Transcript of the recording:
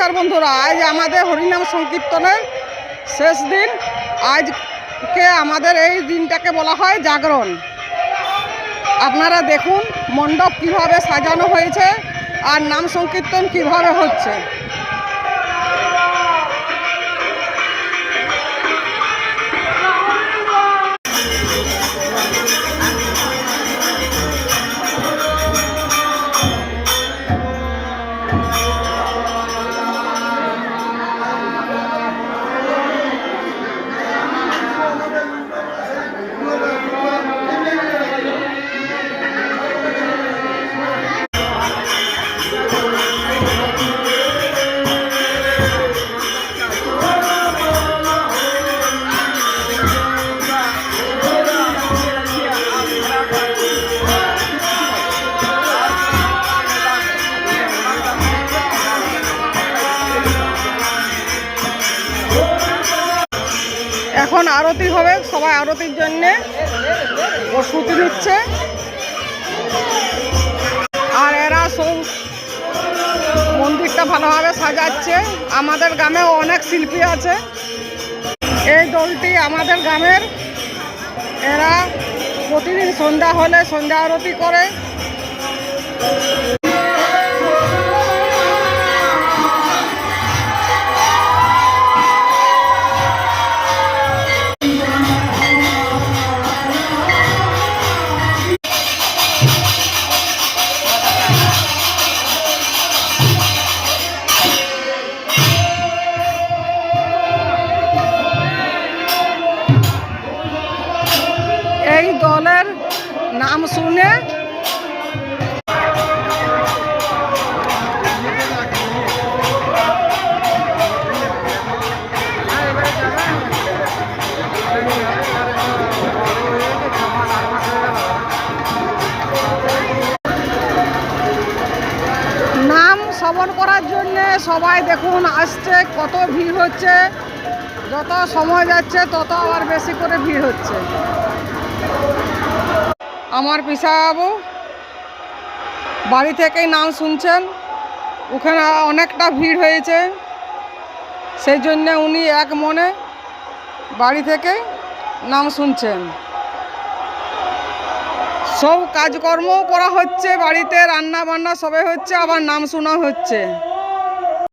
নমস্কার বন্ধুরা, আজ আমাদের হরিনাম সংকীর্তনের শেষ দিন। আজকে আমাদের এই দিনটাকে বলা হয় জাগরণ। আপনারা দেখুন মণ্ডপ কীভাবে সাজানো হয়েছে আর নাম সংকীর্তন কীভাবে হচ্ছে। এখন আরতি হবে, সবাই আরতির জন্যে প্রস্তুতি নিচ্ছে। আর এরা সব মন্দিরটা ভালোভাবে সাজাচ্ছে। আমাদের গ্রামেও অনেক শিল্পী আছে। এই দলটি আমাদের গ্রামের। এরা প্রতিদিন সন্ধ্যা হলে সন্ধ্যা আরতি করে। নাম শুনে করার জন্য সবাই দেখুন আসছে, কত ভিড় হচ্ছে। যত সময় যাচ্ছে, তত আবার বেশি করে ভিড় হচ্ছে। আমার পিসাবাবু বাড়ি থেকেই নাম শুনছেন। ওখানে অনেকটা ভিড় হয়েছে। সেই জন্য উনি এক মনে বাড়ি থেকে নাম শুনছেন। সব কাজকর্মও করা হচ্ছে, বাড়িতে রান্না বান্না সবে হচ্ছে, আবার নাম শোনা হচ্ছে।